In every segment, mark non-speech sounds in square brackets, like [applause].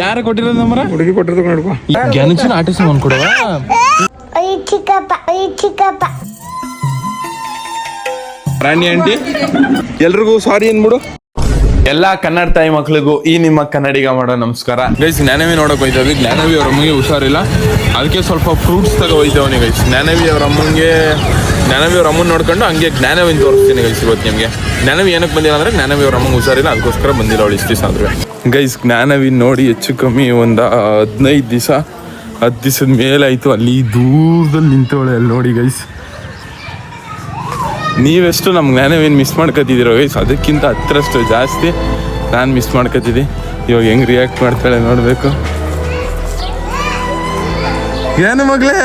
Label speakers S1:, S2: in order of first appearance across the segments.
S1: ಯಾರ ಕೊಟ್ಟಿರೋದು ನಮ್ಮರ?
S2: ಹುಡುಗಿ ಕೊಟ್ಟಿರೋದು ನೋಡ್ಕೊ.
S1: ಗೆಣಸಿನ ಆಟ ಸಾಮಾನು ಕೊಡುವ?
S3: ಅಯ್ಯ ಚಿಕ್ಕಪ್ಪ ಅಯ್ಯ ಚಿಕ್ಕಪ್ಪ.
S1: ರಾಣಿ ಆಂಟಿ ಎಲ್ರಿಗೂ ಸಾರಿ ಅನ್ಬಿಡು ಎಲ್ಲಾ ಕನ್ನಡ ತಾಯಿ ಮಕ್ಳಿಗೂ ಈ ನಿಮ್ಮ ಕನ್ನಡಿಗ ಮಾಡೋ ನಮಸ್ಕಾರ. ಗೈಸ್ ಜ್ಞಾನವಿ ನೋಡಕ್ ಹೋಯ್ತವಿ. ಜ್ಞಾನವಿ ಅವ್ರ ಅಮ್ಮಗೆ ಹುಷಾರಿಲ್ಲ. ಅದಕ್ಕೆ ಸ್ವಲ್ಪ ಫ್ರೂಟ್ಸ್ ತಗೋ ಹೋಯ್ತವನಿ ಗೈಸ್ ಜ್ಞಾನವಿ ಅವ್ರ ಅಮ್ಮಂಗೆ ಜ್ಞಾನವಿ ಅವ್ರ ಅಮ್ಮನ ನೋಡ್ಕೊಂಡು ಹಂಗೆ ಜ್ಞಾನವಿನ ತೋರಿಸ್ತೀನಿ ಗೈಸ್ ಇವತ್ತು ನಿಮಗೆ. ಜ್ಞಾನವಿ ಏನಕ್ಕೆ ಬಂದಿಲ್ಲ ಅಂದರೆ ಜ್ಞಾನವಿ ಅವ್ರ ಅಮ್ಮಂಗೆ ಹುಷಾರಿಲ್ಲ, ಅದಕ್ಕೋಸ್ಕರ ಬಂದಿಲ್ಲ ಅವಳು ಇಷ್ಟು ದಿವಸ ಆದ್ರೆ. ಗೈಸ್ ಜ್ಞಾನವಿ ನೋಡಿ ಹೆಚ್ಚು ಕಮ್ಮಿ ಒಂದು ಹದಿನೈದು ದಿವಸ ಹತ್ತು ದಿವಸದ ಮೇಲೆ ಆಯ್ತು. ಅಲ್ಲಿ ದೂರದಲ್ಲಿ ನಿಂತವಳೆ ಅಲ್ಲಿ ನೋಡಿ ಗೈಸ್. ನೀವೆಷ್ಟು ನಮ್ಮ ಜ್ಞಾನವೇನು ಮಿಸ್ ಮಾಡ್ಕೊತಿದ್ದೀರೋ ಗೈಸ್, ಅದಕ್ಕಿಂತ ಹತ್ತರಷ್ಟು ಜಾಸ್ತಿ ನಾನು ಮಿಸ್ ಮಾಡ್ಕೊತಿದ್ದೆ ಇವಾಗ ಹೆಂಗೆ ರಿಯಾಕ್ಟ್ ಮಾಡ್ತಾಳೆ ನೋಡಬೇಕು. ಏನು ಮಗಳೇ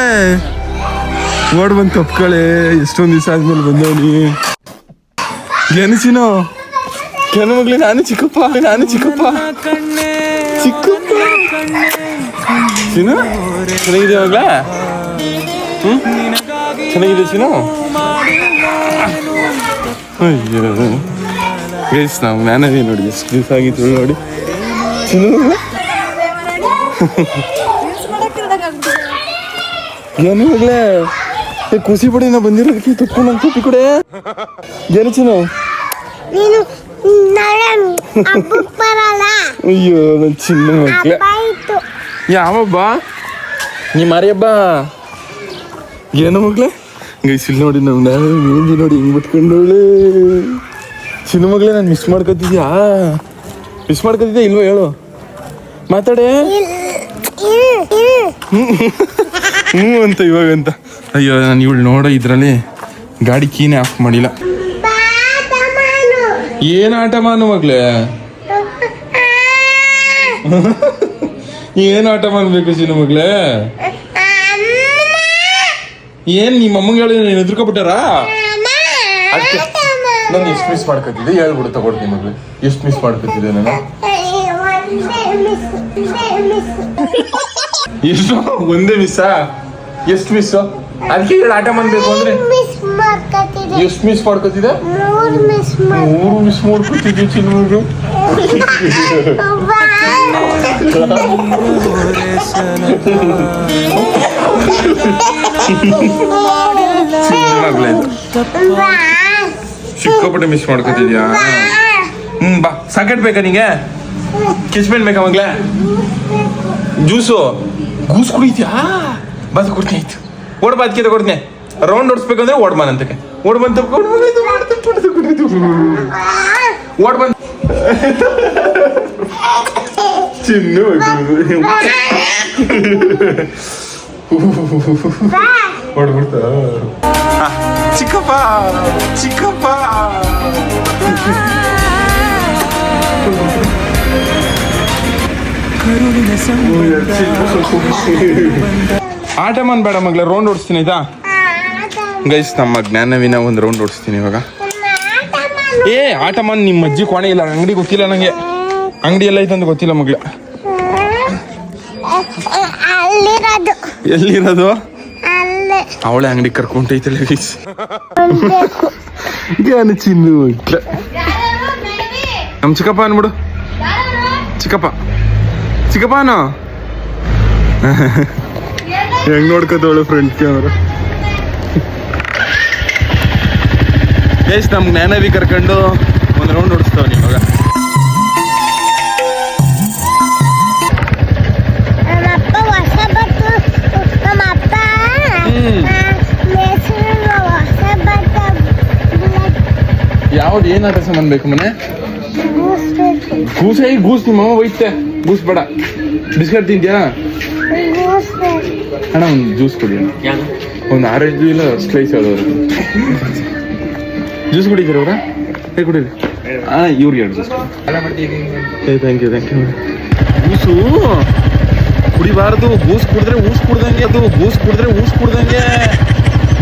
S1: ನೋಡ್ ಬಂದು ತಪ್ಕೊಳ್ಳೆ ಎಷ್ಟೊಂದು ದಿವಸ ಆದ್ಮೇಲೆ ಬಂದವನಿ. ಗೆಣಸಿನೋ? ಮಗಳೇ ನಾನು ಚಿಕ್ಕಪ್ಪ ನಾನು ಚಿಕ್ಕಪ್ಪ. ಚಿಕ್ಕಪ್ಪ? ಚಿನ್ನು? ಚೆನ್ನಾಗಿದೆ ಮಗಳೇ ಹ್ಞೂ ಚೆನ್ನಾಗಿದೆ ಚಿನ್ನು? ಅಯ್ಯೋ. ಗೈಸ್ ನಾವು ಮ್ಯಾನೇಜ್ ನೋಡಿ ಎಷ್ಟು ದಿವಸ ಆಗಿತ್ತು ನೋಡಿ. ಚಿನ್ನು? ಏನು ಮಗಳೇ ಖುಷಿ ಪಡಿ ನಾ ಬಂದಿರೋದಕ್ಕೆ ತುಪ್ಕೊಂಡು ಅಂತ ತುಪ್ಪಿ ಕೊಡೆ
S3: ನೀನು ನಾಳೆ ಹಬ್ಬಕ್ಕೆ ಬರಲ್ಲ
S1: ಅಯ್ಯೋ ನನ್ನ ಚಿನ್ನ ಮಕ್ಳೆ
S3: ಹಬ್ಬ
S1: ಯಾವಬ್ಬ ನೀ ಮಾರಿಯಬ್ಬ ಏನು ಮಗ್ಲೆ ಗೈಸಿಲ್ ನೋಡಿ ನಮ್ಮ ನಾನು ಮೆಹಂದಿ ನೋಡಿ ಹಿಂಗ್ ಬಿಟ್ಕೊಂಡವಳೆ ಚಿನ್ನ ಮಗಳೇ ನಾನು ಮಿಸ್ ಮಾಡ್ಕೊತಿದ್ಯಾ ಮಿಸ್ ಮಾಡ್ಕೊತಿದ್ಯಾ ಇಲ್ವೋ ಹೇಳು ಮಾತಾಡೆ ಹ್ಞೂ ಅಂತ ಇವಾಗ ಅಂತ ಅಯ್ಯೋ, ನಾನು ಇವಳು ನೋಡೋ ಇದ್ರಲ್ಲಿ ಗಾಡಿ ಕೀನೇ ಆಫ್ ಮಾಡಿಲ್ಲ. ಏನು ಆಟ ಮಾನು ಮಗ್ಲೇ ಏನು ಆಟ ಮಾಡಬೇಕು ಸೀನು ಮಗ್ಲೇ ಏನ್ ನಿಮ್ಮ ಅಮ್ಮಂಗೆ ಹೇಳಿ, ನೀನು ಎದುರ್ಕೊಬಿಟ್ಟಾರಾ ನಾನು ಎಷ್ಟು ಮಿಸ್ ಮಾಡ್ಕೊತಿದ್ದೆ? ಹೇಳ್ಬಿಡು, ತಗೊಳ್ತೀನಿ ಮಗಳು. ಎಷ್ಟು ಮಿಸ್ ಮಾಡ್ಕೊತಿದ್ದೆ ನಾನು? ಎಷ್ಟು, ಒಂದೇ ಮಿಸ್ಸಾ ಎಷ್ಟು ಮಿಸ್ಸು ಅದಕ್ಕೆ ಹೇಳಿ ಆಟ ಮಾಡ್ಬೇಕು ಅಂದ್ರೆ? ಎಷ್ಟು ಮಿಸ್ ಮಾಡ್ಕೊತಿದ್ದೆ
S3: ಮೂರು ಮಿಸ್
S1: ಮೂರು ಮಿಸ್ ಮಾಡ್ಕೊತಿದ್ದೆ ಚಿನ್ನ ಮಗಳು ಚಿನ್ನ ಮಗಳೇ ಸಿಕ್ಕಾಪಟ್ಟೆ ಮಿಸ್ ಮಾಡ್ಕೊತಿದ್ಯಾ? ಹ್ಮ್ ಬಾ. ಸಾಕೆಟ್ ಬೇಕಾ ನಿಂಗೆ? ಕಿಸ್ಪೆಂಡ್ ಬೇಕಾ ಮಗ್ಲೇ ಜ್ಯೂಸು? ಗೂಸ್ ಕುಡಿತ್ಯಾ? ಬಸ್ ಕೊಡ್ತೀನಿ ಆಯ್ತು ಓಡ್ ಬಾ ಅದಕ್ಕೆ ಕೊಡ್ತೀನಿ. ರೌಂಡ್ ಓಡಿಸ್ಬೇಕಂದ್ರೆ ಓಡ್ ಬಾನ್ ಅಂತಕ್ಕೆ. ಓಡ್ ಬಂತ ಓಡ್ ಬಂದ್. ಚಿನ್ನು ಓಡ್ಬಿಡ್ತಾ ಚಿಕ್ಕಪ್ಪ ಚಿಕ್ಕಪ್ಪ. ಆಟ ಬೇಡ ಮಗ್ಲ ರೌಂಡ್ ಓಡಿಸ್ತೀನಿ ಆಯ್ತಾ? ಗೈಸ್ ನಮ್ಮ ಜ್ಞಾನವಿನ ಒಂದು ರೌಂಡ್ ಓಡಿಸ್ತೀನಿ ಇವಾಗ. ಏ ಆಟ ಮನ್ ನಿಮ್ಮ ಅಜ್ಜಿ ಕೋಣೆ ಇಲ್ಲ ಅಂಗಡಿ ಗೊತ್ತಿಲ್ಲ ನಂಗೆ. ಅಂಗಡಿ ಎಲ್ಲ ಐತೆ ಅಂತ ಗೊತ್ತಿಲ್ಲ
S3: ಮಗ್ಳ.
S1: ಎಲ್ಲಿರೋದು? ಅವಳೆ ಅಂಗಡಿ ಕರ್ಕೊಂಡೈತಲ್ಲ ಗೈಸ್ ಜ್ಞಾನ ಚಿನ್ನು ನಮ್ ಚಿಕ್ಕಪ್ಪ ಅನ್ಬಿಡು. ಚಿಕ್ಕಪ್ಪ. ಚಿಕ್ಕಪ್ಪನೋ? [laughs] ಹೆಂಗ್ ನೋಡ್ಕೋತವಳು ಫ್ರಂಟ್ ಕ್ಯಾಮ್ರಾ ಗೈಸ್ ನಮ್ ಜ್ಞಾನವಿ ಕರ್ಕೊಂಡು ಒಂದು ರೌಂಡ್ ಓಡಿಸ್ತಾವ ಇವಾಗ. ಯಾವ್ದು ಏನ್ ಆಟ ಸಾಮಾನ್ ಬೇಕು ಮನೆ? ಗೂಸೈ ಗೂಸ ನಿಮ್ಮ ಅಮ್ಮ ಒಯ್ತೆ. ಗೂಸ್ ಬೇಡ. ಬಿಸ್ಕೆಟ್ ತಿಂತ್ಯಾ?
S3: ಗೂಸ್ಬೇಕು
S1: ಅಣ್ಣ ಒಂದು ಜ್ಯೂಸ್ ಕೊಡಿ ಒಂದು ಆರೆಂಜ್ ಇಲ್ಲ ಸ್ಲೈಸ್ ಯಾವ್ದಾದ್ರು ಜ್ಯೂಸ್ ಕುಡಿದಿರ ಅವ್ರ? ಹೇ ಕುಡೀರಿ ಹಾಂ ಇವ್ರಿಗೆ ಎರಡು ಜ್ಯೂಸ್ ಏ thank you thank you juice ಕುಡಿಬಾರ್ದು. ಗೂಸ್ ಕುಡಿದ್ರೆ ಊಸ್ ಕುಡ್ದಂಗೆ ಅದು. ಗೂಸ್ ಕುಡಿದ್ರೆ ಊಸ್ ಕುಡ್ದಂಗೆ.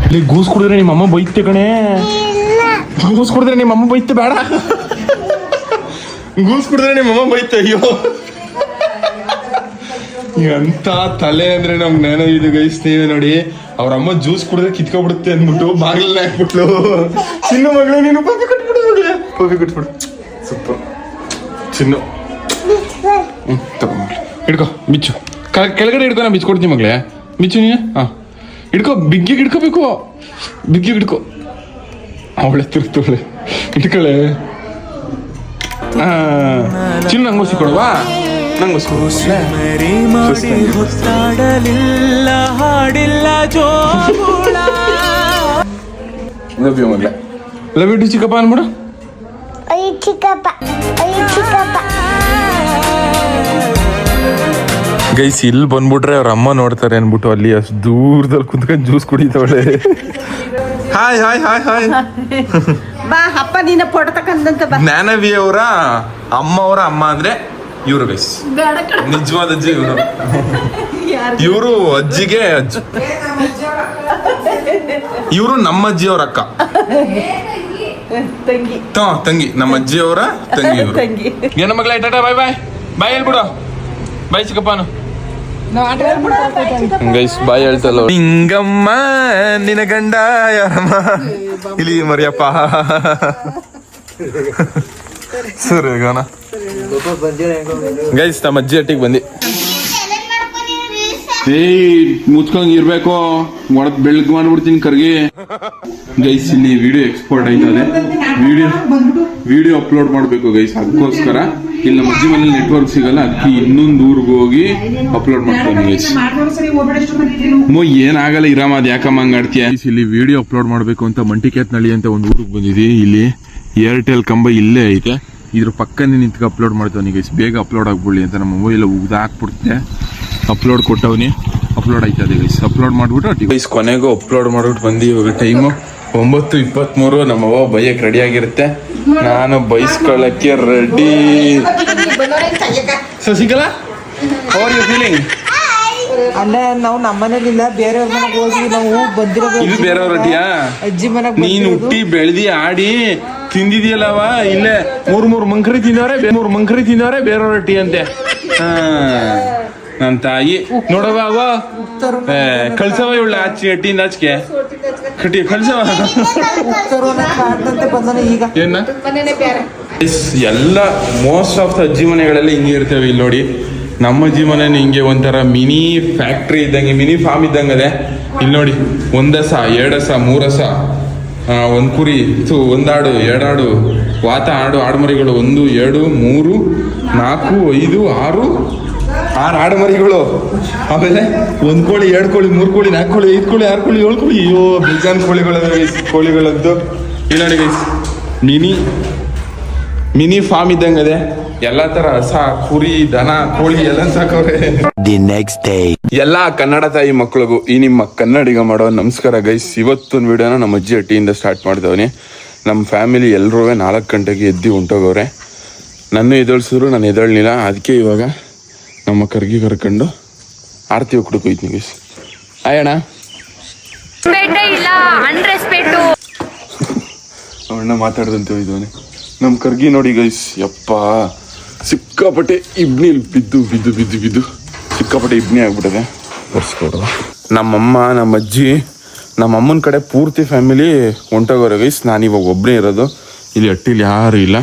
S1: ಇಲ್ಲಿ ಗೂಸ್ ಕುಡಿದ್ರೆ ನಿಮ್ಮ ಅಮ್ಮ ಬೈತೆ ಕಣೆ. ಗೂಸ್ ಕುಡಿದ್ರೆ ನಿಮ್ಮ ಅಮ್ಮ ಬೈತೆ ಬೇಡ. ಗೂಸ್ ಕುಡಿದ್ರೆ ನಿಮ್ಮ ಅಮ್ಮ ಬೈತೆ ಅಯ್ಯೋ. ಎಂತ ತಲೆ ಅಂದ್ರೆ ನಮ್ ನೆನ ಇದು ಗೈಸ್ ನೀವೇ ನೋಡಿ, ಅವ್ರ ಅಮ್ಮ ಜ್ಯೂಸ್ ಕುಡಿದ್ರೆ ಕಿತ್ಕೊಬಿಡುತ್ತೆ ಅಂದ್ಬಿಟ್ಟು ಬಾಗಿಲನ್ನ ಹಾಕ್ಬಿಟ್ಲು. ಚಿನ್ನ ಮಗಳು, ನೀನು ಪಪ್ಪಿ ಕಟ್ಬಿಡು ಮಗಳೇ. ಪಪ್ಪಿ ಕಟ್ಬಿಡು. ಸೂಪರ್ ಚಿನ್ನು. ಹ್ಮ್ ತಗೊಂಡ್ಬಿಡ್ಲಿ ಹಿಡ್ಕೊ ಬಿಚ್ಚು ಕೆಳಗಡೆ ಹಿಡ್ಕೊ, ನಾ ಬಿಚ್ಕೊಡ್ತೀನಿ ಮಗಳೇ. ಬಿಚ್ಚು ನೀನು? ಹಾಂ. ಹಿಡ್ಕೊ ಬಿಗ್ಗಿಗೆ ಹಿಡ್ಕೋಬೇಕು. ಬಿಗ್ಗಿಗೆ ಹಿಡ್ಕೊ. ಅವಳೆ ತಿರುಗ್ತವಳೆ. ಹಿಡ್ಕಳೆ. ಚಿನ್ನ ಹಂಗೋಸಿ ಕೊಡುವಾ
S2: ಮರಿ ಮಾಡಿ ಹೊತ್ತಾಡಲಿಲ್ಲ ಹಾಡಿಲ್ಲ ಜೋಳ
S1: ಲವ್ ಯು ಮಗಳೇ ಲವ್ ಯು ಡಿ ಚಿಕ್ಕಪ್ಪ ಅನ್ಬಿಡು.
S3: ಅಯ್ಯ ಚಿಕ್ಕಪ್ಪ. ಅಯ್ಯ ಚಿಕ್ಕಪ್ಪ.
S1: ಗೈಸ್ ಇಲ್ಲಿ ಬಂದ್ಬಿಟ್ರೆ ಅವ್ರ ಅಮ್ಮ ನೋಡ್ತಾರೆ ಅನ್ಬಿಟ್ಟು ಅಲ್ಲಿ ಅಷ್ಟು ದೂರದಲ್ಲಿ ಕುಂತ್ಕೊಂಡು ಜ್ಯೂಸ್ ಕುಡಿತಾವಳೆ. ಹಾಯ್ ಹಾಯ್ ಹಾಯ್ ಹಾಯ್
S4: ಬಾ ಅಪ್ಪ ನೀನ ಫೋಟೋ ತಕಂದಂತ ಬಾ.
S1: ಜ್ಞಾನವಿ ಅವರ ಅಮ್ಮ ಅವರ ಅಮ್ಮ ಅಂದ್ರೆ ಇವರು ಗೈಸ್ ನಿಜವಾದ ಅಜ್ಜಿ ಇವರು. ಇವರು ಅಜ್ಜಿಗೆ ಅಜ್ಜಿ. ಇವರು ನಮ್ಮ ಅಜ್ಜಿ ಅವ್ರ ಅಕ್ಕ.
S4: ತಂಗಿ.
S1: ನಮ್ಮ ಅಜ್ಜಿ ಅವರ ತಂಗಿ ಇವರು. ಏನು ಮಗಳ ಟಾಟಾ ಬಾಯ್ ಬಾಯ್. ಬಾಯ್ ಹೇಳ್ಬಿಡು. ಬಾಯ್ ಚಿಕ್ಕಪ್ಪನು. ಗೈಸ್ ಬಾಯ್ ಹೇಳ್ತಲ್ಲ ಹಿಂಗಮ್ಮ ನಿನ ಗಂಡ ಯಾರಮ್ಮ? ಇಲ್ಲಿ ಮರಿಯಪ್ಪ. ಸರಿ ಗಾನ ಗೈಸ್ ನಮ್ಮ ಅಜ್ಜಿ ಅಟ್ಟಿಗೆ ಬಂದಿ. ಏಯ್, ಮುಚ್ಕೊಂಡ್ ಇರ್ಬೇಕು. ಒಳಗ್ ಬೆಳಗ್ ಮಾಡ್ಬಿಡ್ತೀನಿ ಕರ್ಗಿ. ಗೈಸ್ ಇಲ್ಲಿ ವಿಡಿಯೋ ಎಕ್ಸ್ಪೋರ್ಟ್ ಆಯ್ತದೆ. ವಿಡಿಯೋ ವಿಡಿಯೋ ಅಪ್ಲೋಡ್ ಮಾಡಬೇಕು ಗೈಸ್ ಅದಕ್ಕೋಸ್ಕರ ಇಲ್ಲಿ ನಮ್ಮ ಅಜ್ಜಿ ಮನೇಲಿ ನೆಟ್ವರ್ಕ್ ಸಿಗಲ್ಲ. ಅದಕ್ಕೆ ಇನ್ನೊಂದು ಊರಿಗೆ ಹೋಗಿ ಅಪ್ಲೋಡ್ ಮಾಡ್ತೀನಿ ಗೈಸ್ ಮೋ, ಏನಾಗಲ್ಲ, ಇರಾಮ, ಅದ್ ಯಾಕಮ್ಮ ಹಂಗಾಡ್ತೀಯ ಇಲ್ಲಿ ವಿಡಿಯೋ ಅಪ್ಲೋಡ್ ಮಾಡಬೇಕು ಅಂತ ಮಂಟಿಕ್ಯಾತ್ನಳ್ಳಿ ಅಂತ ಒಂದು ಊರಿಗೆ ಬಂದಿದ್ದೀವಿ ಇಲ್ಲಿ ಏರ್ಟೆಲ್ ಕಂಬ ಇಲ್ಲೇ ಐತೆ. ಇದ್ರ ಪಕ್ಕನೇ ನಿಂತ್ಗೆ ಅಪ್ಲೋಡ್ ಮಾಡ್ತಾವನಿ ಗೈಸ್ ಬೇಗ ಅಪ್ಲೋಡ್ ಆಗ್ಬಿಡ್ಲಿ ಅಂತ ನಮ್ಮ ಮೊಬೈಲ್ ಉಗ್ದು ಹಾಕ್ಬಿಡ್ತೆ. ಅಪ್ಲೋಡ್ ಕೊಟ್ಟವನಿ. ಅಪ್ಲೋಡ್ ಆಯ್ತದೆ ಗೈಸ್ ಅಪ್ಲೋಡ್ ಮಾಡ್ಬಿಟ್ಟು ಗೈಸ್ ಕೊನೆಗೂ ಅಪ್ಲೋಡ್ ಮಾಡ್ಬಿಟ್ಟು ಬಂದು. ಇವಾಗ ಟೈಮು ಒಂಬತ್ತು ಇಪ್ಪತ್ಮೂರು. ನಮ್ಮ ಅವ್ವ ಬೈಯಕ್ಕೆ ರೆಡಿ ಆಗಿರುತ್ತೆ. ನಾನು ಬೈಸ್ಕೊಳ್ಳಕ್ಕೆ ರೆಡಿ ಸಿಗಲ್ಲ ಅವರ್ ಯು ಫೀಲಿಂಗ್
S4: ಅಲ್ಲ ನಾವು ನಮ್ಮನೇಲಿಲ್ಲ ಬೇರೆಯವ್ರ ಮನೆಗೆ ಹೋಗಿ ನಾವು ಬಂದಿರೋದು
S1: ಇದು ಬೇರೆಯವ್ರ ರೊಟ್ಟಿಯಾ
S4: ಅಜ್ಜಿ ಮನೆಗೆ
S1: ನೀನ್ ಹುಟ್ಟಿ ಬೆಳ್ದಿ ಆಡಿ ತಿಂದಿದ್ಯಲ್ಲವ? ಇಲ್ಲೇ ಮೂರ್ ಮೂರ್ ಮಂಕ್ರಿ ಬೇ- ಮೂರ್ ಮಂಕ್ರಿ ತಿಂದವ್ರೆ ಬೇರೆಯವ್ರ ಟೀ ಅಂತೆ. ನನ್ ತಾಯಿ. ನೋಡವ ಅವ ಕಳ್ಸವ ಇವಳ ಆಚೆ ಹಟ್ಟಿಯಿಂದ ಆಚೆಗೆ ಕಟ್ಟಿ ಕಳ್ಸವ ಏನ? ಎಲ್ಲ ಮೋಸ್ಟ್ ಆಫ್ ದ ಜೀವನಗಳಲ್ಲಿ ಹಿಂಗೆ ಇರ್ತೇವೆ ಇಲ್ಲಿ ನೋಡಿ. ನಮ್ಮ ಜೀವನ ಹಿಂಗೆ ಒಂಥರ ಮಿನಿ ಫ್ಯಾಕ್ಟ್ರಿ ಇದ್ದಂಗೆ, ಮಿನಿ ಫಾರ್ಮ್ ಇದ್ದಂಗೆ ಅದೇ ಇಲ್ಲಿ ನೋಡಿ, ಒಂದಸ, ಎರಡಸ, ಮೂರಸ. ಒಂದ್ ಕುರಿ ಇತ್ತು ಒಂದಾಡು, ಎರಡಾಡು, ವಾತ, ಆಡು, ಆಡುಮರಿಗಳು, ಒಂದು, ಎರಡು, ಮೂರು, ನಾಲ್ಕು, ಐದು, ಆರು ಆರು ಆಡುಮರಿಗಳು. ಆಮೇಲೆ ಒಂದ್ ಕೋಳಿ, ಎರಡು ಕೋಳಿ, ಮೂರು ಕೋಳಿ, ನಾಲ್ಕು ಕೋಳಿ, ಐದು ಕೋಳಿ, ಆರು ಕೋಳಿ, ಏಳು ಕೋಳಿ. ಅಯ್ಯೋ, ಬೇಜಾನ್ ಕೋಳಿಗಳು ಕೋಳಿಗಳದ್ದು ಇಲ್ಲ ಗೈಸ್ ಮಿನಿ ಮಿನಿ ಫಾರ್ಮ್ ಇದ್ದಂಗೆ ಅದೇ ಎಲ್ಲಾ ಹಸ, ಕುರಿ, ದನ, ಕೋಳಿ ಎಲ್ಲ ಸಾಕವ್ರೆ.
S5: The next day.
S1: ಎಲ್ಲ ಕನ್ನಡ ತಾಯಿ ಮಕ್ಕಳಿಗೂ ಈ ನಿಮ್ಮ ಕನ್ನಡಿಗ ಮಾಡೋ ನಮಸ್ಕಾರ ಗೈಸ್. ಇವತ್ತೊಂದು ವಿಡಿಯೋನ ನಮ್ಮ ಅಜ್ಜಿ ಅಟ್ಟಿಯಿಂದ ಸ್ಟಾರ್ಟ್ ಮಾಡಿದವನಿ. ನಮ್ಮ ಫ್ಯಾಮಿಲಿ ಎಲ್ಲರೂ ನಾಲ್ಕು ಗಂಟೆಗೆ ಎದ್ದು ಹೊಂಟೋಗವ್ರೆ. ನನ್ನ ಎದ್ದೇಳ್ಸಿದ್ರು ನಾನು ಎದಳಲಿಲ್ಲ ಅದಕ್ಕೆ ಇವಾಗ ನಮ್ಮ ಕರ್ಗಿ ಕರ್ಕೊಂಡು ಆರತಿ ಹೋಗ್ಬಿಟ್ಟು ಹೋಯ್ತೀನಿ ಗೈಸ್.
S6: ಅನ್ರೆಸ್ಪೆಕ್ಟ್
S1: ಅವಣ್ಣ ಮಾತಾಡ್ದಂತೆ ಹೋಯ್ದವನೆ. ನಮ್ಮ ಕರ್ಗಿ ನೋಡಿ ಗೈಸ್ ಯಪ್ಪ. ಸಿಕ್ಕಾಪಟ್ಟೆ ಇಬ್ನಿಲ್ ಬಿದ್ದು ಬಿದ್ದು ಬಿದ್ದು ಬಿದ್ದು. ಸಿಕ್ಕಾಪಟ್ಟೆ ಇಬ್ನಿ ಆಗ್ಬಿಟ್ಟಿದೆ. ಒರೆಸ್ಕೊಡೋದು ನಮ್ಮಮ್ಮ ನಮ್ಮ ಅಜ್ಜಿ ನಮ್ಮ ಅಮ್ಮನ ಕಡೆ ಪೂರ್ತಿ ಫ್ಯಾಮಿಲಿ ಹೊಂಟೋಗೋರು ಗೈಸ್ ನಾನು ಇವಾಗ ಒಬ್ಬನೇ ಇರೋದು. ಇಲ್ಲಿ ಹಟ್ಟಿಲಿ ಯಾರು ಇಲ್ಲ.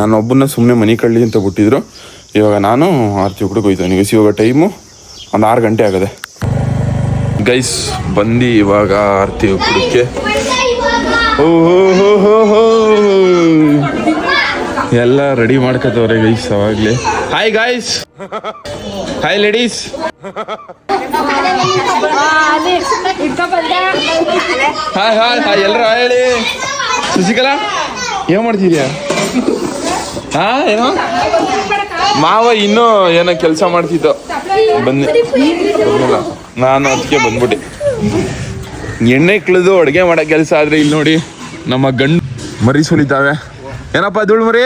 S1: ನಾನು ಒಬ್ಬನ ಸುಮ್ಮನೆ ಮನೆ ಕಳ್ಳಿ ಅಂತ ಬಿಟ್ಟಿದ್ರು. ಇವಾಗ ನಾನು ಆರತಿ ಹುಡುಗ ಹೋಗ್ತೀನಿ ಗೈಸ್ ಇವಾಗ ಟೈಮು ಒಂದು ಆರು ಗಂಟೆ ಆಗದೆ. ಗೈಸ್ ಬಂದು ಇವಾಗ ಆರತಿ ಹೋ ಹೋ ಹೋ ಹೋ. ಎಲ್ಲ ರೆಡಿ ಮಾಡ್ಕೋತವ್ರೆ ಗೈಸ್ ಅವಾಗ್ಲೇ. Hi guys hi ladies hi hi hi ಎಲ್ಲರೂ ಹೇಳಿ. ಶಶಿಕಲಾ ಏನ್ ಮಾಡ್ತಿದ್ಯಾ? ಹಾ, ಏನೋ? ಮಾವ ಇನ್ನೂ ಏನೋ ಕೆಲಸ ಮಾಡ್ತಿದ್ದೋ. ಬಂದೆ ನಾನು ಅದಕ್ಕೆ ಬಂದ್ಬಿಟ್ಟೆ. ಎಣ್ಣೆ ಕಳೆದು ಅಡುಗೆ ಮಾಡೋ ಕೆಲಸ ಆದ್ರೆ ಇಲ್ಲಿ ನೋಡಿ ನಮ್ಮ ಗಂಡು ಮರಿ ಸುಲಿತಾವೆ. ಏನಪ್ಪ ಧೂಳು ಮರಿ?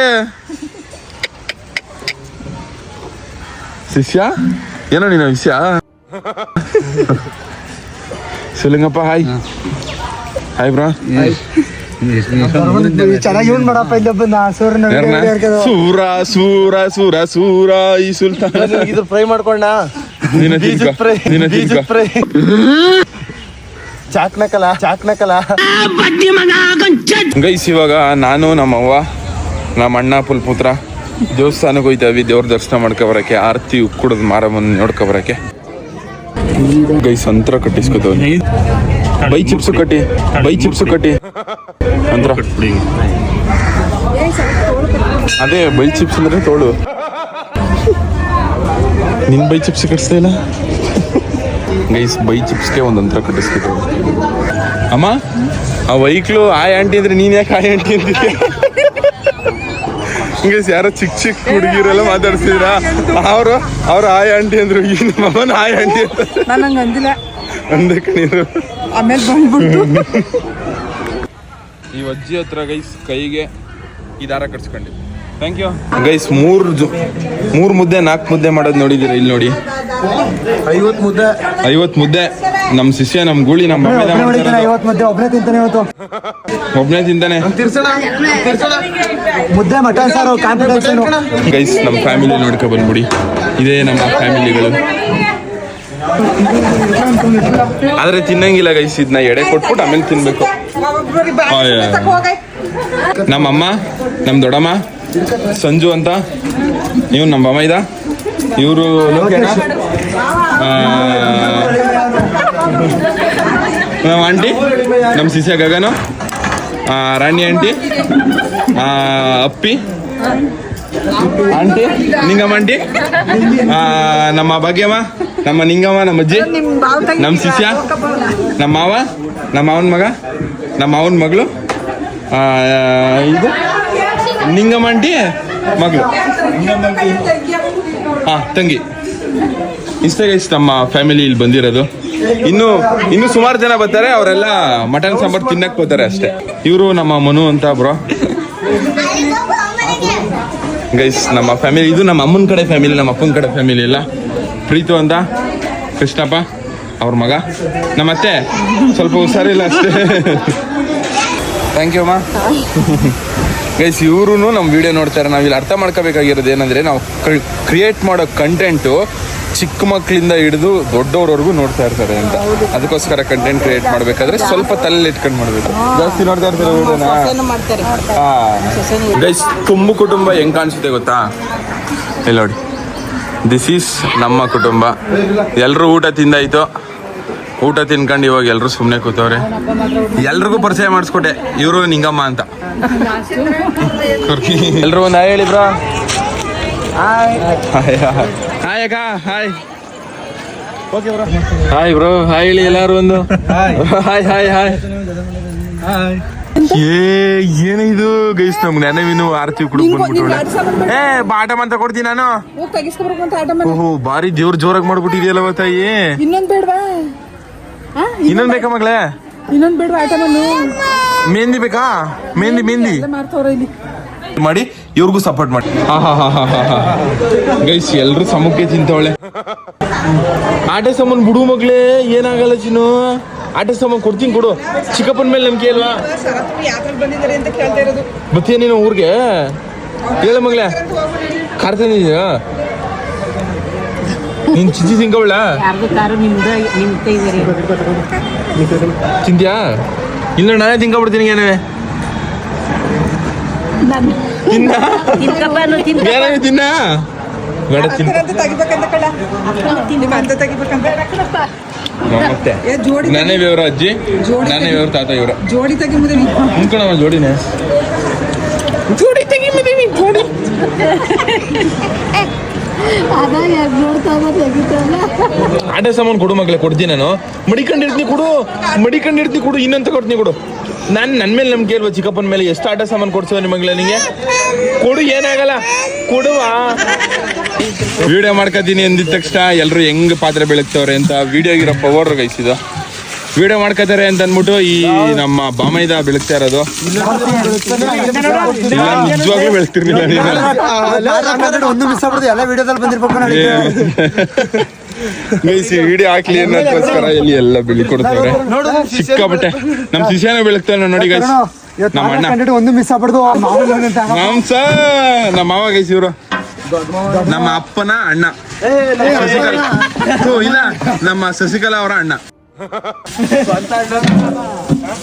S1: ಶಿಷ್ಯ? ಏನೋ ನೀನ ವಿಷಯ ಸುಲಿಂಗಪ್ಪ ಹಾಯ್ ಹಾಯ್ ಬ್ರಾ ಸೂರ ಸೂರ ಸೂರ ಸೂರ ಈ ಸುಲ್ತಾನ.
S4: ಇದು ಫ್ರೈ ಚಾಕ್ನಕಲ ಚಾಕ್ನಕಲ
S1: ಗೈಸ್ ಇವಾಗ ನಾನು ನಮ್ಮವ್ವ ನಮ್ಮ ಅಣ್ಣ ಪುಲ್ಪುತ್ರ ದೇವಸ್ಥಾನಕ್ಕೆ ಹೋಯ್ತಾವಿ ದೇವ್ರ ದರ್ಶನ ಮಾಡ್ಕೊ ಬರಕ್ಕೆ. ಆರತಿ ಉಕ್ಕುಡದ ಮಾರಮ್ಮನ ನೋಡ್ಕೊ ಬರಕ್ಕೆ. ಗೈ ಸಂತ್ರ ಕಟ್ಟಿಸ್ಕೊತಾವ. ಬೈ ಚಿಪ್ಸು ಕಟ್ಟಿ, ಬೈ ಚಿಪ್ಸು ಕಟ್ಟಿ. ಅಂತ್ರ ಅದೇ ಬೈ ಚಿಪ್ಸ್ ಅಂದ್ರೆ ತೋಳು. ನಿನ್ ಬೈ ಚಿಪ್ಸ್ ಕಟ್ಸ್ತಾ ಇಲ್ಲ? ಗೈಸ್ ಬೈ ಚಿಪ್ಸ್ಗೆ ಒಂದು ಅಂತರ ಕಟ್ಟಿಸ್ಕೊತವ್ರು ಅಮ್ಮ, ಆ ವೈಕ್ಲು ಆಯ್ ಆಂಟಿ ಅಂದ್ರೆ ನೀನ್ ಯಾಕೆ ಆಯ್ ಆಂಟಿ ಅಂತೀಯ? ಗೈಸ್ ಯಾರೋ ಚಿಕ್ಕ ಚಿಕ್ಕ ಹುಡುಗಿರೆಲ್ಲ ಮಾತಾಡ್ಸಿದ್ರ? ಅವರು ಅವ್ರ ಆಯ್ ಆಂಟಿ ಅಂದ್ರು. ಈ ನಮ್ಮಮ್ಮನ ಆಯ್ ಆಂಟಿ ಅಂತ.
S4: ಅಂದಿಲ್ಲ. ಆಮೇಲೆ ಬಂದ್ಬಿಟ್ಟು.
S1: ಈ ಅಜ್ಜಿ ಹತ್ರ ಗೈಸ್ ಕೈಗೆ ಈ ದಾರ ಕಟ್ಸ್ಕೊಂಡಿ. ಥ್ಯಾಂಕ್ ಯು ಗೈಸ್ ಮೂರು ಜು ಮೂರು ಮುದ್ದೆ ನಾಲ್ಕು ಮುದ್ದೆ ಮಾಡೋದು ನೋಡಿದ್ದೀರಾ ಇಲ್ಲಿ ನೋಡಿ?
S5: ಐವತ್ ಮುದ್ದೆ.
S1: ಐವತ್ತು ಮುದ್ದೆ. ನಮ್ಮ ಶಿಷ್ಯ ನಮ್ಮ ಗೂಳಿ ನಮ್ಮ ಮಮ್ಮಿ ಮಾಡ್ತಾರದು.
S5: ಐವತ್ ಮುದ್ದೆ ಒಬ್ಬನೇ ತಿಂತಾನೆ ಇವತ್ತು.
S1: ಒಬ್ನೇ ತಿಂತಾನೆ
S5: ಮುದ್ದೆ ಮಟನ್ ಸಾರು ಕಾನ್ಫಿಡೆನ್ಸ್
S1: ಗೈಸ್ ನಮ್ಮ ಫ್ಯಾಮಿಲಿ ನೋಡ್ಕೊ ಬಂದ್ಬಿಡಿ. ಇದೇ ನಮ್ಮ ಫ್ಯಾಮಿಲಿಗಳು ಆದ್ರೆ ತಿನ್ನಂಗಿಲ್ಲ ಗೈಸ್ ಇದನ್ನ ಎಡೆ ಕೊಟ್ಬಿಟ್ಟು ಆಮೇಲೆ ತಿನ್ಬೇಕು. ನಮ್ಮಮ್ಮ ನಮ್ಮ ದೊಡ್ಡಮ್ಮ ಸಂಜು ಅಂತ. ನೀವು ನಮ್ಮ ಅಮ್ಮ ಇದ. ಇವರು ನಮ್ಮ ಆಂಟಿ ನಮ್ಮ ಸಿಸಿಯ Gagan. Rani aunty Appi aunty Ningamma aunty ನಮ್ಮ ಭಾಗ್ಯಮ್ಮ ನಮ್ಮ ನಿಂಗಮ್ಮ ನಮ್ಮ ಅಜ್ಜಿ ನಮ್ಮ ಶಿಷ್ಯ ನಮ್ಮ ಮಾವ ನಮ್ಮ ಮಾವನ ಮಗ ನಮ್ಮ ಮಾವನ ಮಗಳು ಇದು ನಿಂಗಮ್ಮ ಆಂಟಿ ಮಗಳು. ಹಾಂ ತಂಗಿ. ಇಷ್ಟ ಇಷ್ಟ ನಮ್ಮ ಫ್ಯಾಮಿಲಿ ಇಲ್ಲಿ ಬಂದಿರೋದು. ಇನ್ನು ಇನ್ನು ಸುಮಾರು ಜನ ಬರ್ತಾರೆ, ಅವರೆಲ್ಲ ಮಟನ್ ಸಾಂಬಾರ್ ತಿನ್ನಕ್ ಬರ್ತಾರೆ ಅಷ್ಟೇ. ಇವರು ನಮ್ಮ ಮನು ಅಂತ ಬ್ರೋ ಗೈಸ್ ನಮ್ಮ ಫ್ಯಾಮಿಲಿ ಇದು ನಮ್ಮ ಅಮ್ಮನ ಕಡೆ ಫ್ಯಾಮಿಲಿ ನಮ್ಮ ಅಪ್ಪನ ಕಡೆ ಫ್ಯಾಮಿಲಿ ಎಲ್ಲ ಪ್ರೀತು ಅಂತ, ಕೃಷ್ಣಪ್ಪ, ಅವ್ರ ಮಗ. ನಮ್ಮತ್ತೆ, ಸ್ವಲ್ಪ ಹುಷಾರಿಲ್ಲ ಅಷ್ಟೇ. ಥ್ಯಾಂಕ್ ಯು ಅಮ್ಮ. ಗೈಸ್ ಇವರು ನಮ್ಮ ವಿಡಿಯೋ ನೋಡ್ತಾರೆ. ನಾವಿಲ್ಲಿ ಅರ್ಥ ಮಾಡ್ಕೋಬೇಕಾಗಿರೋದು ಏನಂದ್ರೆ ನಾವು ಕ್ರಿಯೇಟ್ ಮಾಡೋ ಕಂಟೆಂಟು ಚಿಕ್ಕ ಮಕ್ಕಳಿಂದ ಹಿಡಿದು ದೊಡ್ಡವ್ರವರೆಗೂ ನೋಡ್ತಾ ಇರ್ತಾರೆ ಅಂತ. ಅದಕ್ಕೋಸ್ಕರ ಕಂಟೆಂಟ್ ಕ್ರಿಯೇಟ್ ಮಾಡಬೇಕಾದ್ರೆ ಸ್ವಲ್ಪ ತಲೆಯಲ್ಲಿ ಇಟ್ಕೊಂಡು ಮಾಡಬೇಕು. ಜಾಸ್ತಿ ನೋಡ್ತಾ ಇರ್ತಾರೆ ವಿಡಿಯೋನ ಗೈಸ್ ತುಂಬು ಕುಟುಂಬ ಹೆಂಗ್ ಕಾಣಿಸುತ್ತೆ ಗೊತ್ತಾ? ಇಲ್ಲ ನೋಡಿ. ದಿಸ್ ಈಸ್ ನಮ್ಮ ಕುಟುಂಬ. ಎಲ್ಲರೂ ಊಟ ತಿಂದಾಯ್ತು. ಊಟ ತಿನ್ಕೊಂಡು ಇವಾಗ ಎಲ್ಲರೂ ಸುಮ್ಮನೆ ಕೂತವ್ರೆ. ಎಲ್ರಿಗೂ ಪರಿಚಯ ಮಾಡಿಸ್ಕೊಟ್ಟೆ. ಇವರು ನಿಂಗಮ್ಮ ಅಂತ. ಎಲ್ಲರೂ ಒಂದು ಹಾಯ್ ಹಾಯ್ ಅಕ್ಕ. Hi okay bro hi bro hi ಹೇಳಿ ಎಲ್ಲಾರು ಒಂದು. ಹಾಯ್ ಹಾಯ್ ಹಾಯ್ ಏ ಏನಿದು ಗೈಸ್ ನಮ್ಗೆ ನೆನವಿನು ಆರತಿ ಕುಡುಕ್ ಬಂದ್ಬಿಟ್ಟು ಏ ಬಾಟಮ್ ಅಂತ ಕೊಡ್ತೀನಿ ನಾನು. ಓಹೋ ಬಾರಿ ದೇವ್ರ ಜೋರಾಗಿ ಮಾಡ್ಬಿಟ್ಟಿದ್ಯಲ್ಲ ತಾಯಿ
S4: ಇನ್ನೊಂದ್ ಬೇಡವಾ?
S1: ಇನ್ನೊಂದ್ ಬೇಕಾ ಮಗಳೇ?
S4: ಇನ್ನೊಂದ್ ಬೇಡ
S1: ಮೆಹಂದಿ ಬೇಕಾ? ಮೆಹಂದಿ ಮೆಹಂದಿ ಮಾಡಿ. ಇವ್ರಿಗೂ ಸಪೋರ್ಟ್ ಮಾಡಿ. ಗೈಸ್ ಎಲ್ರು ಸಮಕ್ಕೆ ತಿಂತವಳೆ. ಆಟೆ ಸಾಮಾನು ಬಿಡು ಮಗ್ಳೇ ಏನಾಗಲ್ಲ ಚಿನ್ನು? ಆಟೆ ಸಾಮಾನು ಕೊಡ್ತೀನಿ ಕೊಡು. ಚಿಕ್ಕಪ್ಪನ ಮೇಲೆ ನಂಬಿಕೆ ಅಲ್ವಾ ಬತ್ತೀಯ ನೀನು ಊರಿಗೆ? ಹೇಳ ಮಗ್ಳೆ. ಕಾರ್ ತಂದಿದ್ಯಾ ನೀನ್ ಚಿಂತಿ ತಿಂಕವಳ? ತಿಂತ್ಯಾ? ಇಲ್ಲ ನಾನೇ ತಿನ್ಕೊಬಿಡ್ತೀನಿ ಏನೇ ತಿನ್ನ? ಏನೇ ತಿನ್ನ? ಬೇಡ ತಿನ್
S4: ಅಂತ ತೆಗಿಬೇಕಂತ ಕಳ್ಳ. ನಿಮ್ಮ ಅಂತ ತೆಗಿಬೇಕಂತ.
S1: ಮತ್ತೆ
S4: ಏ ಜೋಡಿ
S1: ನಾನೇ ಬೇವ್ರ ಅಜ್ಜಿ. ನಾನೇ ಬೇವ್ರ ತಾತ ಇವ್ರ.
S4: ಜೋಡಿ ತೆಗಿ ಮುದೆ
S1: ಜೋಡಿನೇ. ಜೋಡಿ ತೆಗಿ ಮದುವೆ ಜೋಡಿ ಆಟೆ ಸಾಮಾನು ಕೊಡು ಮಗಳೇ ಕೊಡ್ತೀನಿ ನಾನು. ಮಡಿಕೊಂಡಿರ್ತೀನಿ ಕೊಡು. ಮಡಿಕೊಂಡಿರ್ತೀನಿ ಕೊಡು ಇನ್ನಂತ ಕೊಡ್ತೀನಿ ಕೊಡು. ನಾನು ನನ್ನ ಮೇಲೆ ನಮ್ಗೆ ಕೇಳುವ ಚಿಕ್ಕಪ್ಪನ ಮೇಲೆ? ಎಷ್ಟು ಆಟ ಸಾಮಾನು ಕೊಡ್ಸೋ ನಿಮಗೆ ಮಗಳೇ ನಿಂಗೆ? ಕೊಡು ಏನಾಗಲ್ಲ. ಕೊಡುವ. ವಿಡಿಯೋ ಮಾಡ್ಕೋತೀನಿ ಅಂದಿದ ತಕ್ಷಣ ಎಲ್ಲರೂ ಹೆಂಗ್ ಪಾತ್ರೆ ಬೆಳಗ್ತವ್ರೆ ಅಂತ ವಿಡಿಯೋ ಇರೋ ಪವರ್ ಗೈಸಿದ ವಿಡಿಯೋ ಮಾಡ್ಕೋತಾರೆ ಅಂತ ಅಂದ್ಬಿಟ್ಟು ಈ ನಮ್ಮ ಬಾಮೈದ ಬೆಳಗ್ತಾ ಇರೋದು. ಇಲ್ಲ ನಿಜವಾಗ್ಲೂ ಬೆಳಗ್ತಿರ್ಲಿಲ್ಲ ನೀನು. ಗೈಸ್ ಈ ವಿಡಿಯೋ ಹಾಕ್ಲಿ ಅನ್ನೋದಕ್ಕೋಸ್ಕರ ಇಲ್ಲಿ ಎಲ್ಲ ಬೆಳಿ ಕೊಡ್ತಾರೆ ಸಿಕ್ಕಾಪಟ್ಟೆ. ನಮ್ಮ ಶಿಷ್ಯನೇ ಬೆಳಗ್ತಾನೆ ನೋಡಿ ಗೈಸ್ ನಮ್ಮ ಅಣ್ಣ.
S5: ಒಂದು ಮಿಸ್ ಆಗ್ಬಾರ್ದು ನಮ್ ಸರ್
S1: ಮಾಂಸ ನಮ್ಮ ಮಾವ ಗೈಸ್ ಇವರು. ನಮ್ಮ ಅಪ್ಪನ ಅಣ್ಣ. ಶಶಿಕಲಾ ಇಲ್ಲ ನಮ್ಮ ಶಶಿಕಲಾ ಅವರ ಅಣ್ಣ.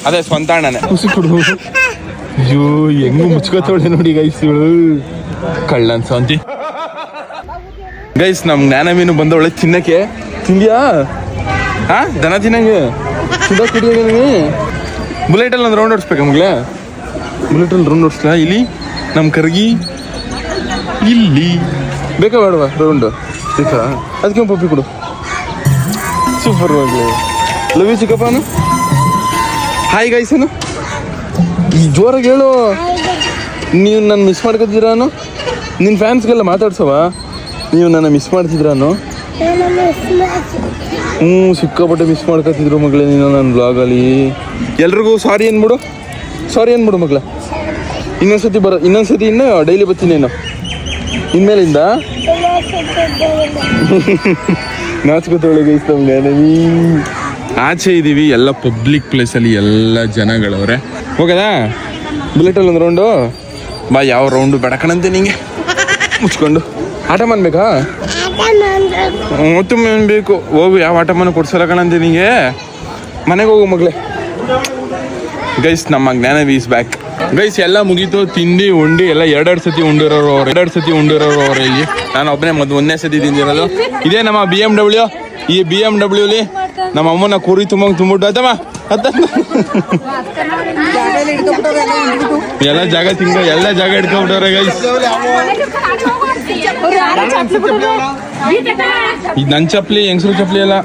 S1: ಅದೇ ಸ್ವಂತ ಅಣ್ಣನೇ. ಖುಷಿ ಕೊಡು. ಅಯ್ಯೋ ಹೆಂಗು ಮುಚ್ಕೋತಾಳೆ ನೋಡಿ ಗೈಸ್ ಇವಳು. ಕಳ್ಳನ್ ಸಂತಿ. ಗೈಸ್ ನಮ್ ಜ್ಞಾನ ಮೀನು ಬಂದವಳೆ ತಿನ್ನಕ್ಕೆ. ತಿಂದ್ಯಾ? ಹಾ? ದನ ತಿನ್ನಂಗೆ? ಸುಡ ಕುಡಿಯೋಂಗೆ ಬುಲೆಟಲ್ಲಿ ಒಂದು ರೌಂಡ್ ಹೊಡ್ಸ್ಬೇಕಾ ಬುಲೆಟ್ ಬುಲೆಟಲ್ಲಿ ರೌಂಡ್ ಹೊಡ್ಸ್ಲಾ ಇಲ್ಲಿ. ನಮ್ಮ ಕರ್ಗಿ. ಇಲ್ಲಿ. ಬೇಕಾ ಬೇಡವಾ ರೌಂಡು ಬೇಕಾ? ಅದಕ್ಕೆ ಒಂದು ಪಪ್ಪಿ ಕೊಡು. ಸೂಪರ್ ಲವಿ ಲವ್ ಯು ಚಿಕ್ಕಪ್ಪನು ಹಾಯ್ ಗೈಸನು ಈ ಜೋರಾಗಿ ಹೇಳು. ನೀವು ನನ್ನ ಮಿಸ್ ಮಾಡ್ಕೊತಿದ್ದೀರಾನು ನಿನ್ನ ಫ್ಯಾನ್ಸ್ಗೆಲ್ಲ ಮಾತಾಡ್ಸವ? ನೀವು ನನ್ನ ಮಿಸ್ ಮಾಡ್ತಿದ್ರಾನು ಹ್ಞೂ ಸಿಕ್ಕಾಪಟ್ಟೆ ಮಿಸ್ ಮಾಡ್ಕೊತಿದ್ರು ಮಗಳೇ ನೀನು ನನ್ನ ಬ್ಲಾಗಲ್ಲಿ ಎಲ್ರಿಗೂ ಸಾರಿ ಅನ್ಬಿಡು. ಸಾರಿ ಅನ್ಬಿಡು ಮಗಳ. ಇನ್ನೊಂದ್ಸತಿ ಬರೋ ಇನ್ನೊಂದ್ಸತಿ ಇನ್ನು ಡೈಲಿ ಬರ್ತೀನಿ ನಾನು. ಇನ್ಮೇಲಿಂದ? [laughs] ನಾಚ್ಕೊತೊಳಗೆ ಆಚೆ ಇದ್ದೀವಿ ಎಲ್ಲ ಪಬ್ಲಿಕ್ ಪ್ಲೇಸಲ್ಲಿ ಎಲ್ಲ ಜನಗಳವ್ರೆ. ಹೋಗದಾ? ಬುಲೆಟಲ್ಲಿ ಒಂದು ರೌಂಡು ಬಾ, ಯಾವ ರೌಂಡು ಬೆಡಕಣಂತೆ ನಿಂಗೆ. ಮುಚ್ಕೊಂಡು. ಆಟ ಮಾಡ್ಬೇಕಾ ಮತ್ತು ಬೇಕು. ಹೋಗು, ಯಾವ ಆಟ ಮನೆ ಕೊಡ್ಸಲ್ಲ ಕಣಂತೆ ನಿಂಗೆ. ಮನೆಗೆ ಹೋಗು ಮಗಳೇ. ಗೈಸ್ ನಮ್ಮ ಜ್ಞಾನ ವೀಸ್ ಬ್ಯಾಕ್ ಗೈಸ್ ಎಲ್ಲ ಮುಗೀತು. ತಿಂಡಿ, ಉಂಡಿ, ಎಲ್ಲ ಎರಡೆರಡು ಸತಿ ಉಂಡಿರೋರು ಅವ್ರು. ಎರಡೆರಡು ಸತಿ ಉಂಡಿರೋರು ಅವ್ರು ಇಲ್ಲಿ. ನಾನು ಒಬ್ಬನೇ ಮೊದಲು ಒಂದನೇ ಸತಿ ತಿಂದಿರೋದು. ಇದೇ ನಮ್ಮ ಬಿ ಎಂ ಡಬ್ಲ್ಯೂ ಈ ಬಿ ಎಂ ಡಬ್ಲ್ಯೂಲಿ ನಮ್ಮ ಅಮ್ಮನ ಕುರಿ ತುಂಬ ತುಂಬಿಟ್ಟು ಆಯ್ತಮ್ಮ ಎಲ್ಲ ಜಾಗ ತಿಂಗ ಎಲ್ಲ ಜಾಗ ಇಟ್ಕೊಂಡ್ಬಿಟ್ಟವ್ರೆ ಗೈಸ್ ಇದು ನನ್ ಚಪ್ಲಿ ಹೆಂಗಸ್ರು ಚಪ್ಲಿ ಎಲ್ಲ.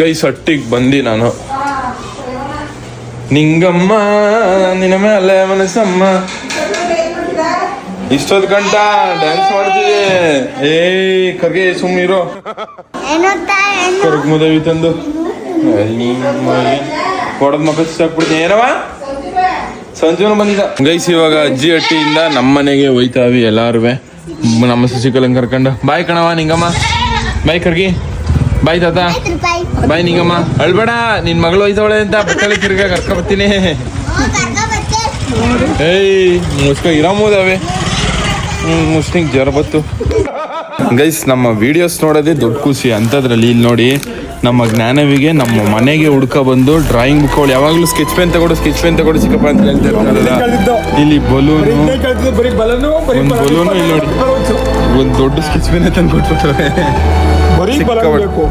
S1: ಗೈಸ್ ಹಟ್ಟಿಗೆ ಬಂದಿ ನಾನು. ನಿಂಗಮ್ಮ ನಿನ್ನ ಮೇಲೆ ಮನಸ್ಸಮ್ಮ. ಇಷ್ಟೊತ್ ಗಂಟ ಡ್ಯಾನ್ಸ್ ಮಾಡ್ತೀವಿ ಏ ಕರ್ಗೆ ಸುಮ್ಮಿರೋ ಕರ್ಗ್ ಮುದವಿ ತಂದು. ಬಂದಿದ್ದ. ಗೈಸ್, ಇವಾಗ ಅಜ್ಜಿ ಹಟ್ಟಿಯಿಂದ ನಮ್ಮ ಮನೆಗೆ ಹೋಯ್ತಾವಿ ಎಲ್ಲಾರುವೆ. ನಮ್ಮ ಶಶಿಕಲನ್ ಕರ್ಕೊಂಡು. ಬಾಯ್ ಕಣವ ನಿಂಗಮ್ಮ. ಬಾಯ್ ಕರ್ಗಿ. ಬಾಯ್ ತಾತ. ಬಾಯ್ ನಿಂಗಮ್ಮ. ಅಳ್ಬೇಡ, ನಿನ್ ಮಗಳು ಹೋಯ್ತವಳೆ ಅಂತ ಬಟ್ಟೆ ತಿರ್ಗ ಕರ್ಕ ಬರ್ತೀನಿ ಏಯ್, ಮುಸ್ಕ ಇರಮೋದವೆ. ಮುಸ್ಲಿಂಗ್ ಜ್ವರ ಬತ್ತು. ಗೈಸ್, ನಮ್ಮ ವಿಡಿಯೋಸ್ ನೋಡೋದೇ ದೊಡ್ಡ ಖುಷಿ. ಅಂಥದ್ರಲ್ಲಿ ಇಲ್ಲಿ ನೋಡಿ ನಮ್ಮ ಜ್ಞಾನವಿಗೆ ನಮ್ಮ ಮನೆಗೆ ಹುಡ್ಕ ಬಂದು ಡ್ರಾಯಿಂಗ್ ಬುಕ್ಗಳು ಯಾವಾಗಲೂ ಸ್ಕೆಚ್ ಪೆನ್ ತಗೊಡು ಸ್ಕೆಚ್ ಪೆನ್ ತಗೊಡು ಸಿಕ್ಕಪ್ಪ ಅಂತ ಹೇಳ್ತಾರೆ ಇಲ್ಲಿ ಬಲೂನು ಒಂದು ಬಲೂನು ಇಲ್ಲಿ ನೋಡಿ. ಒಂದು ದೊಡ್ಡ ಸ್ಕೆಚ್ ಪೆನ್ ತಂದು ಕೊಟ್ಬಿಟ್ರೆ.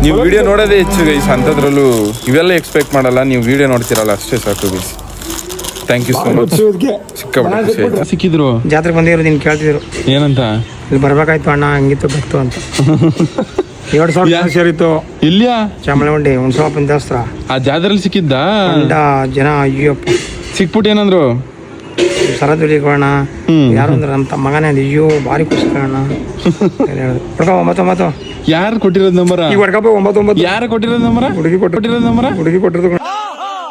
S1: ನೀವು ವಿಡಿಯೋ ನೋಡೋದೇ ಹೆಚ್ಚು ಗೈಸ್ ಅಂಥದ್ರಲ್ಲೂ ಇವೆಲ್ಲ ಎಕ್ಸ್ಪೆಕ್ಟ್ ಮಾಡಲ್ಲ. ನೀವು ವಿಡಿಯೋ ನೋಡ್ತಿರಲ್ಲ ಅಷ್ಟೇ ಸಾಕು guys thank you so much ಸಿಕ್ಕಾಪಟ್ಟೆ. ಸಿಕ್ಕಿದ್ರು.
S4: ಜಾತ್ರೆ ಬಂದಿರೋ ನೀನು ಕೇಳ್ತಿದ್ರು.
S1: ಏನಂತ?
S4: ಇಲ್ಲಿ ಬರ್ಬೇಕಾಯ್ತು ಅಣ್ಣ ಹಂಗಿತ್ತು ಗೊತ್ತು ಅಂತ. [laughs] ಎರಡು ಸಾವಿರ ಜನ ಸೇರಿತ್ತು
S1: ಇಲ್ಯಾ?
S4: ಚಾಮಳವಂಡಿ ಹುಣಸಪ್ಪನ ದೇವಸ್ಥಾನ.
S1: ಆ ಜಾತ್ರೆಲಿ ಸಿಕ್ಕಿದ್ದ?
S4: ಗಂಡ ಜನ ಅಯ್ಯಪ್ಪ
S1: ಸಿಕ್ಬಿಟ್ಟು ಏನಂದ್ರು?
S4: ಸರದುಲಿ ಅಣ್ಣ
S1: ಹ್ಮ್.
S4: ಯಾರು ಅಂದ್ರೆ ನಮ್ಮ ತಮ್ಮ ಮಗನೇ ಅಂದ ಅಯ್ಯೋ ಭಾರಿ ಖುಷಿ ಕಾಣ ಹೊಡ್ಕೊ ಒಂಬತ್ತು ಒಂಬತ್ತು.
S1: ಯಾರು ಕೊಟ್ಟಿರೋದ್ ನಂಬರ?
S4: ಈಗ ಹೊಡ್ಕಪ್ಪ ಒಂಬತ್ತು ಒಂಬತ್ತು
S1: ಯಾರು ಕೊಟ್ಟಿರೋದ್ ನಂಬರ?
S4: ಹುಡುಗಿ ಕೊಟ್ಟು
S1: ಕೊಟ್ಟಿರೋದ್ ನಂಬರ?
S4: ಹುಡುಗಿ ಕೊಟ್ಟಿರೋದು ಕಣ.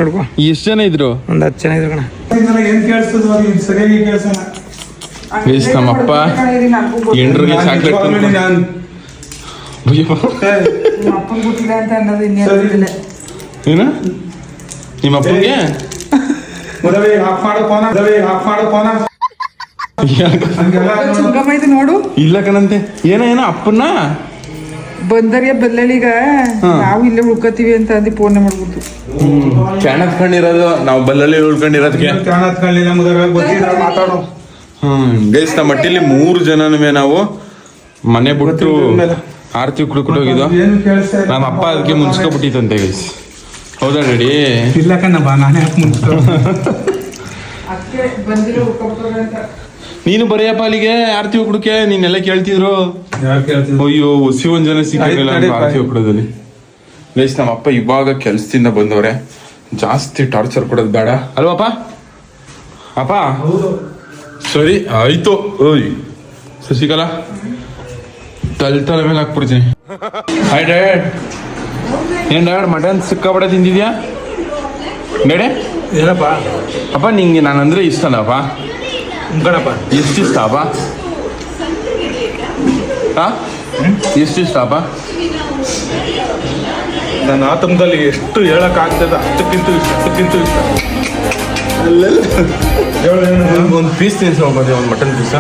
S4: ನೋಡ್ಕೊ.
S1: ಎಷ್ಟು ಜನ ಇದ್ರು?
S4: ಒಂದು ಹತ್ತು ಜನ ಇದ್ರು ಕಣ.
S1: ಪ್ಲೀಸ್ ನಮ್ಮಪ್ಪ. ಎಂಡ್ರಿಗೆ ಚಾಕ್ಲೇಟ್ ಏನ ನಿಮ್ಮ ಅಪ್ಪನಿಗೆ
S7: ನೋಡು
S1: ಇಲ್ಲ ಕಣಂತೆ ಏನ ಏನ ಅಪ್ಪನ
S7: ಬಂದರಿಗೆ ಬಲ್ಲಳಿಗ ನಾವು ಇಲ್ಲೇ ಉಳ್ಕೋತೀವಿ ಅಂತ ಅಂದಿ ಫೋನ್ ಮಾಡ್ಬಿಡ್ತು
S1: ಕ್ಯಾನ್ ಹತ್ಕೊಂಡಿರೋದು ನಾವು ಬಲ್ಲಲ್ಲಿ ಉಳ್ಕೊಂಡಿರೋದಕ್ಕೆ ಹ್ಮ್ ಗೈಸ್ ನಮ್ಮ ಮಟ್ಟಿಲಿ ಮೂರು ಜನನುವೆ ನಾವು ಮನೆ ಬಿಟ್ಟು ಆರ್ತಿ ಕುಡ್ಕೊಂಡು ಹೋಗಿದ್ದು ನಮ್ಮ ಅಪ್ಪ ಅದಕ್ಕೆ ಮುನ್ಸ್ಕೊಬಿಟ್ಟಿತ್ತಂತೆ ಗೈಸ್ ಹೌದಾ ರೆಡಿ
S5: ಇಲ್ಲ ಕಣ್ಣಪ್ಪ ನಾನೇ
S1: ನೀನು ಬರೆಯಪ್ಪ ಅಲ್ಲಿಗೆ ಆರತಿ ಹುಡುಕೆ ನೀನೆಲ್ಲ ಕೇಳ್ತಿದ್ರು? ಅಯ್ಯೋ ಹುಸಿ ಒಂದ್ ಜನ ಸಿಕ್ಕಿರಲಿಲ್ಲ ಆರತಿ ಹುಡುಕದಲ್ಲಿ ಗೈಸ್ ನಮ್ಮ ಅಪ್ಪ ಇವಾಗ ಕೆಲ್ಸದಿಂದ ಬಂದವ್ರೆ. ಜಾಸ್ತಿ ಟಾರ್ಚರ್ ಕೊಡೋದು ಬೇಡ. ಅಲ್ವಪ್ಪ? ಅಪ್ಪ? ಸರಿ ಆಯ್ತು. ಓಯ್ ಶಶಿಕಲಾ ತಲೆ ತಲೆ ಮೇಲೆ ಹಾಕ್ಬಿಡ್ತೀನಿ. ಹಾಯ್ ಡ್ಯಾಡ್ ಏನ್ ಡ್ಯಾಡ್ ಮಟನ್ ಸಿಕ್ಕಾಪಡೆ ತಿಂದಿದ್ಯಾ? ಬೇಡೆ?
S5: ಏನಪ್ಪ?
S1: ಅಪ್ಪ ನಿಂಗೆ ನಾನಂದ್ರೆ ಇಷ್ಟನಪ್ಪ.
S5: ಇಷ್ಟ
S1: ಎಷ್ಟು ಇಷ್ಟ ಅಪ್ಪ? ಹಾ ಎಷ್ಟು ಇಷ್ಟ ಅಪ್ಪ?
S5: ನನ್ನ ಆತಂಕದಲ್ಲಿ ಎಷ್ಟು ಹೇಳಕ್ ಆಗ್ತದೆ ಅಷ್ಟಕ್ಕಿಂತ ಇಷ್ಟ ಅಷ್ಟಕ್ಕಿಂತ ಇಷ್ಟ.
S1: ಒಂದು ಪೀಸ್ ತಿನ್ಸ್ಕೊಂಬಂದೆ ಒಂದು ಮಟನ್ ಪೀಸ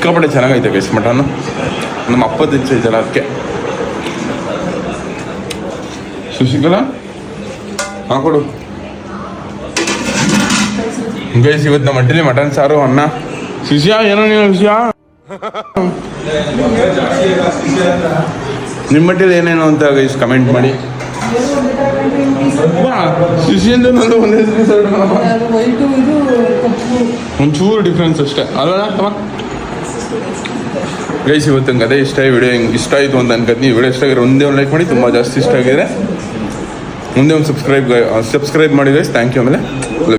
S1: ಸಿಕ್ಕಾಪಟ್ಟೆ ಚೆನ್ನಾಗೈತೆ ಗೈಸ್ ಮಟನ್. ನಮ್ಮ ಅಪ್ಪದ ಇಚ್ಛೆ ಇದೆಯಲ್ಲ ಅದಕ್ಕೆ ಶಶಿಕಲಾ ಹಾಕೊಡು ಬೇಸ್ ಇವತ್ತು ನಮ್ಮ ಮಟ್ಟಲಿ ಮಟನ್ ಸಾರು ಅನ್ನ. ಶಿಷ್ಯ ಏನೋ ನೀನು ಶಿಷ್ಯ? ನಿಮ್ಮ ಮಟ್ಟಿಲಿ ಏನೇನು ಅಂತ ಗೈಸ್ ಕಮೆಂಟ್ ಮಾಡಿ. ಶಿಷ್ಯಂದು ನಂದು ಒಂದೇ ಒಂಚೂರು ಡಿಫ್ರೆನ್ಸ್ ಅಷ್ಟೇ. ಅಲ್ವಾ ತಮ್ಮ? ಗೈಸ್, ಇವತ್ತು ನಂಗೆ ಅದೇ ಇಷ್ಟ ವಿಡಿಯೋ ಹಿಂಗೆ ಇಷ್ಟ ಆಯಿತು ಅಂತ ಅನ್ಕೋತೀನಿ. ವಿಡಿಯೋ ಇಷ್ಟ ಆಗಿರೋ ಒಂದೇ ಒಂದು ಲೈಕ್ ಮಾಡಿ, ತುಂಬ ಜಾಸ್ತಿ ಇಷ್ಟ ಆಗಿದೆ ಮುಂದೆ ಒಂದು ಸಬ್ಸ್ಕ್ರೈಬ್ ಸಬ್ಸ್ಕ್ರೈಬ್ ಮಾಡಿ ಗೈಸ್ ಥ್ಯಾಂಕ್ ಯು ಆಮೇಲೆ.